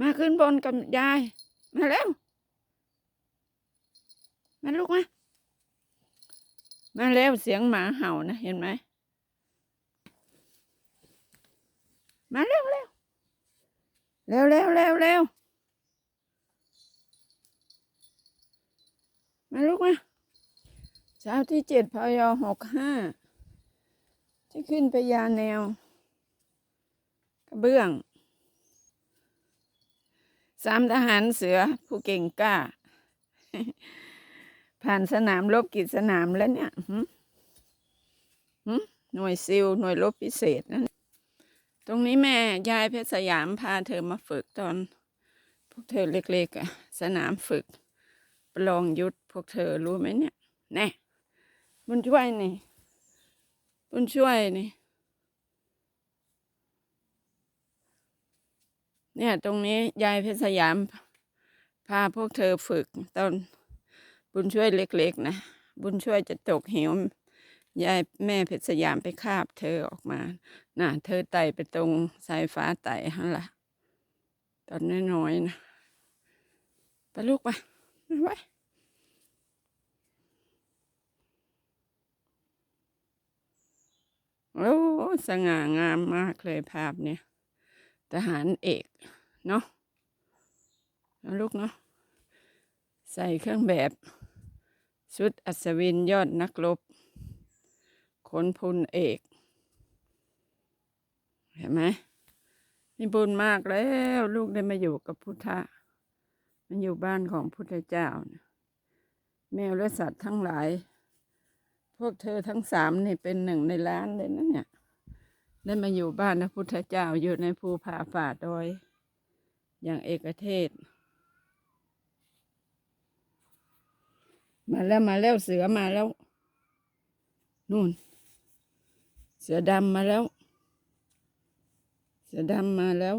มาขึ้นบนกับยาย มาเร็วมาลูกมา มาเร็วเสียงหมาเห่านะเห็นไหม มาเร็วเร็วเร็วเร็วเร็วเร็วมาลูกมาเช้าที่เจ็ดพยหกห้าที่ขึ้นไปยาแนว กระเบื้อง สามทหารเสือผู้เก่งกล้า ผ่านสนามรบกี่สนามแล้วเนี่ยหึหึหน่วยซิลหน่วยรบพิเศษนั่นตรงนี้แม่ยายเพชรสยามพาเธอมาฝึกตอน พวกเธอเล็กๆอะสนามฝึกประลองยุทธพวกเธอรู้ไหมเนี่ยแน่บุญช่วยนี่บุญช่วยนี่ เนี่ยตรงนี้ยายเพชรสยามพาพวกเธอฝึกตอนบุญช่วยเล็กๆนะ บุญช่วยจะตกเหวยายแม่เพชรสยามไปคาบเธอออกมาน่ะเธอไต่ไปตรงสายฟ้าไต่ฮะล่ะ ตอนน้อยๆนะไปลูกไปไปโอ้สง่างามมากเลยภาพเนี่ย ทหารเอกเนาะแล้วลูกเนาะใส่เครื่องแบบชุดอัศวินยอดนักรบขนพลเอก เห็นไหมนี่บุญมากแล้ว ลูกได้มาอยู่กับพุทธะมันอยู่บ้านของพุทธเจ้านะแมวและสัตว์ทั้งหลาย พวกเธอทั้งสามนี่เป็นหนึ่งในล้านเลยนะเนี่ย ได้มาอยู่บ้านพระพุทธเจ้าอยู่ในภูผาฝ่าดอย อย่างเอกเทศ มาแล้วมาแล้วเสือมาแล้ว นู่น เสือดำมาแล้ว เสือดำมาแล้ว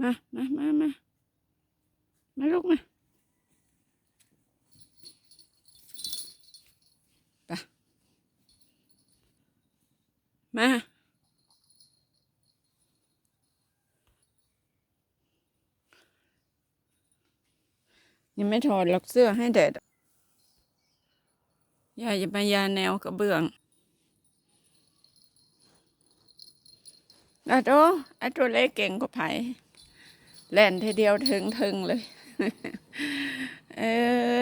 มามามามามาลูกมา มา ยังไม่ถอดหรอกเสื้อให้แดดยายจะมายาแนวกระเบื้องอะโตอตัวเล็กเก่งกว่าไผ่แล่นทีเดียวถึงถึงเลย เอ้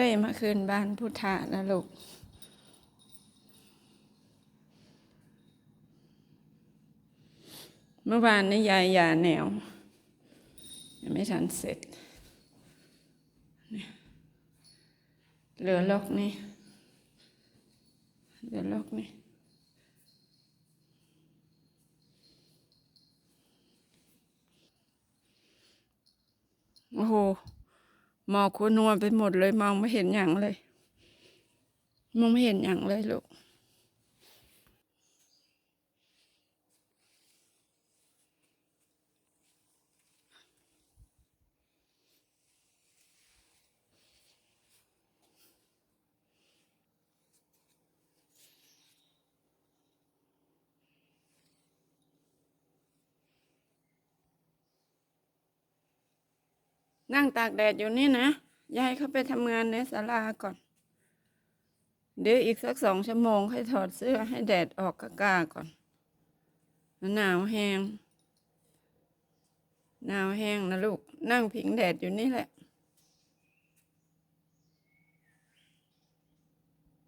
ย มาคืนบ้านพุทธะนะลูก เมื่อวานนี้ยายยาแนว ยังไม่ทันเสร็จ เหลือล็อกนี่ เหลือล็อกนี่โอ้โห หมอกคุณนัวไปหมดเลย มองไม่เห็นอย่างเลย มองไม่เห็นอย่างเลยลูก นั่งตากแดดอยู่นี่นะยายเขาไปทำงานในศาลาก่อน เดี๋ยวอีกสักสองชั่วโมงให้ถอดเสื้อให้แดดออกกะกาก่อน หนาวแห้ง หนาวแห้งนะลูก นั่งพิงแดดอยู่นี่แหละ